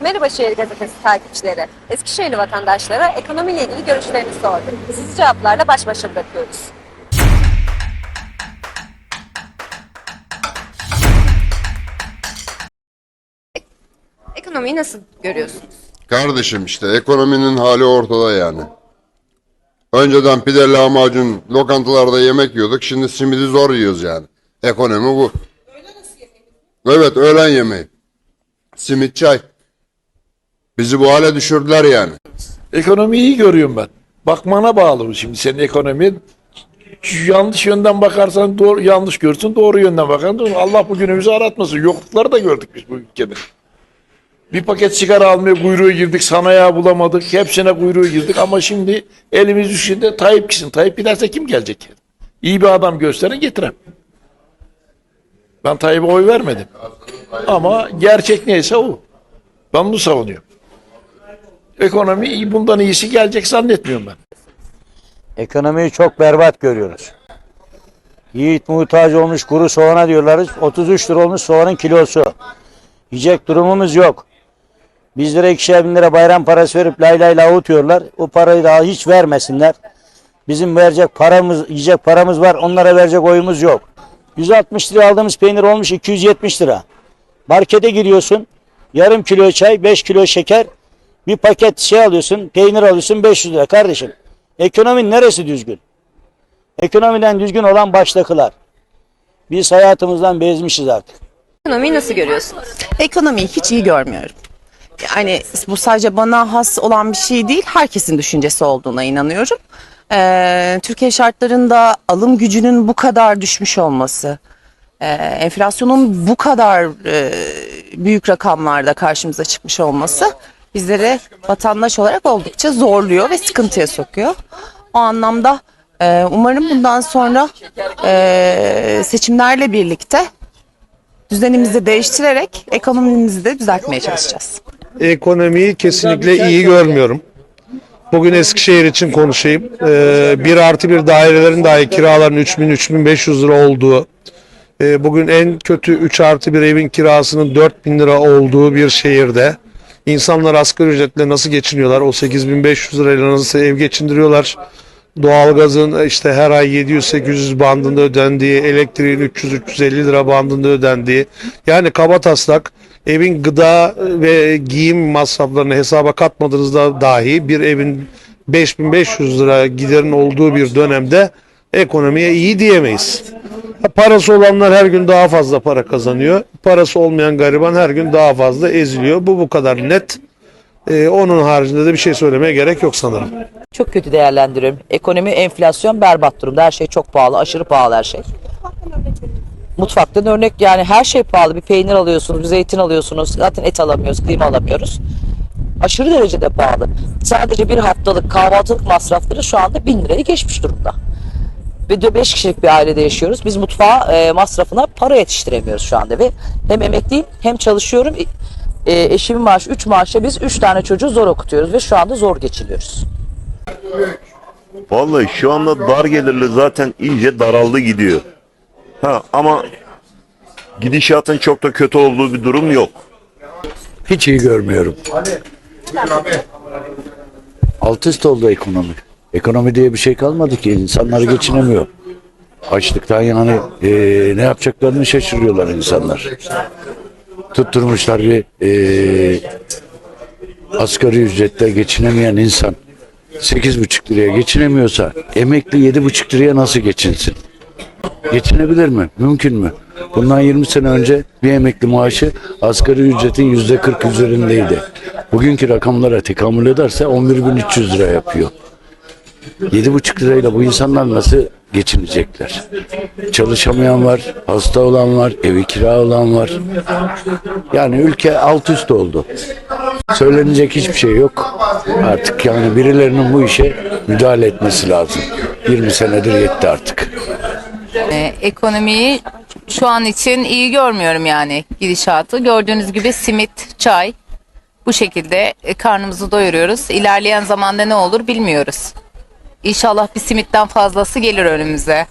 Merhaba Şehir Gazetesi takipçileri. Eskişehirli vatandaşlara ekonomiyle ilgili görüşlerini sorduk. Sizi cevaplarla baş başa bırakıyoruz. Ekonomiyi nasıl görüyorsunuz? Kardeşim işte ekonominin hali ortada yani. Önceden pide lahmacun lokantalarda yemek yiyorduk. Şimdi simidi zor yiyoruz yani. Ekonomi bu. Evet öğlen yemeği. Simit çay. Bizi bu hale düşürdüler yani. Ekonomiyi iyi görüyorum ben. Bakmana bağlı bu şimdi senin ekonomin. Yanlış yönden bakarsan doğru yanlış görsün, doğru yönden bakarsan doğru. Allah bugünümüzü aratmasın. Yoklukları da gördük biz bu ülkede. Bir paket sigara almaya kuyruğu girdik, sanayi bulamadık, hepsine kuyruğu girdik ama şimdi elimiz üstünde Tayyip gitsin. Tayyip giderse kim gelecek? İyi bir adam gösterin getirem. Ben Tayyip'e oy vermedim. Ama gerçek neyse o. Ben bunu savunuyorum. Ekonomi bundan iyisi gelecek zannetmiyorum ben. Ekonomiyi çok berbat görüyoruz. Yiğit muhtaç olmuş kuru soğana diyorlarız. 33 lira olmuş soğanın kilosu. Yiyecek durumumuz yok. Bizlere ikişer bin lira bayram parası verip lay lay lavut diyorlar. O parayı daha hiç vermesinler. Bizim verecek paramız, yiyecek paramız var. Onlara verecek oyumuz yok. 160 lira aldığımız peynir olmuş 270 lira. Markete giriyorsun. Yarım kilo çay, 5 kilo şeker. Bir paket şey alıyorsun, peynir alıyorsun 500 lira kardeşim. Ekonominin neresi düzgün? Ekonomiden düzgün olan baştakiler. Biz hayatımızdan bezmişiz artık. Ekonomiyi nasıl görüyorsunuz? Ekonomiyi hiç iyi görmüyorum. Yani bu sadece bana has olan bir şey değil, herkesin düşüncesi olduğuna inanıyorum. Ee, Türkiye şartlarında alım gücünün bu kadar düşmüş olması, e, enflasyonun bu kadar e, büyük rakamlarda karşımıza çıkmış olması bizleri vatandaş olarak oldukça zorluyor ve sıkıntıya sokuyor. O anlamda e, umarım bundan sonra e, seçimlerle birlikte düzenimizi değiştirerek ekonomimizi de düzeltmeye çalışacağız. ekonomiyi kesinlikle iyi görmüyorum. Bugün Eskişehir için konuşayım. Ee, bir artı bir dairelerin dahi kiraların 3000-3500 lira olduğu, e, bugün en kötü 3 artı bir evin kirasının 4000 lira olduğu bir şehirde insanlar asgari ücretle nasıl geçiniyorlar? O 8500 lirayla nasıl ev geçindiriyorlar? Doğalgazın işte her ay 700-800 bandında ödendiği, elektriğin 300-350 lira bandında ödendiği. Yani kaba taslak evin gıda ve giyim masraflarını hesaba katmadığınızda dahi bir evin 5500 lira giderin olduğu bir dönemde ekonomiye iyi diyemeyiz. Parası olanlar her gün daha fazla para kazanıyor. Parası olmayan gariban her gün daha fazla eziliyor. Bu bu kadar net. Ee, onun haricinde de bir şey söylemeye gerek yok sanırım. Çok kötü değerlendiriyorum. Ekonomi, enflasyon berbat durumda. Her şey çok pahalı, aşırı pahalı her şey. Mutfaktan örnek yani her şey pahalı. Bir peynir alıyorsunuz, bir zeytin alıyorsunuz. Zaten et alamıyoruz, kıyma alamıyoruz. Aşırı derecede pahalı. Sadece bir haftalık kahvaltılık masrafları şu anda bin lirayı geçmiş durumda. Ve de 5 kişilik bir ailede yaşıyoruz. Biz mutfağa e, masrafına para yetiştiremiyoruz şu anda ve hem emekliyim hem çalışıyorum. E, eşimin maaşı 3 maaşla biz 3 tane çocuğu zor okutuyoruz ve şu anda zor geçiniyoruz. Vallahi şu anda dar gelirli zaten iyice daraldı gidiyor. Ha ama gidişatın çok da kötü olduğu bir durum yok. Hiç iyi görmüyorum. Alt üst oldu ekonomi. Ekonomi diye bir şey kalmadı ki. İnsanlar geçinemiyor. Açlıktan yani eee, ne yapacaklarını şaşırıyorlar insanlar. Tutturmuşlar bir eee asgari ücretle geçinemeyen insan 8,5 liraya geçinemiyorsa emekli 7,5 liraya nasıl geçinsin? Geçinebilir mi? Mümkün mü? Bundan 20 sene önce bir emekli maaşı asgari ücretin yüzde 40 üzerindeydi. Bugünkü rakamlara tekamül ederse 11.300 lira yapıyor. 7,5 lirayla bu insanlar nasıl geçinecekler? Çalışamayan var, hasta olan var, evi kira olan var. Yani ülke alt üst oldu. Söylenecek hiçbir şey yok. Artık yani birilerinin bu işe müdahale etmesi lazım. 20 senedir yetti artık. Ee, ekonomiyi şu an için iyi görmüyorum yani gidişatı. Gördüğünüz gibi simit, çay bu şekilde e, karnımızı doyuruyoruz. İlerleyen zamanda ne olur bilmiyoruz. İnşallah bir simitten fazlası gelir önümüze.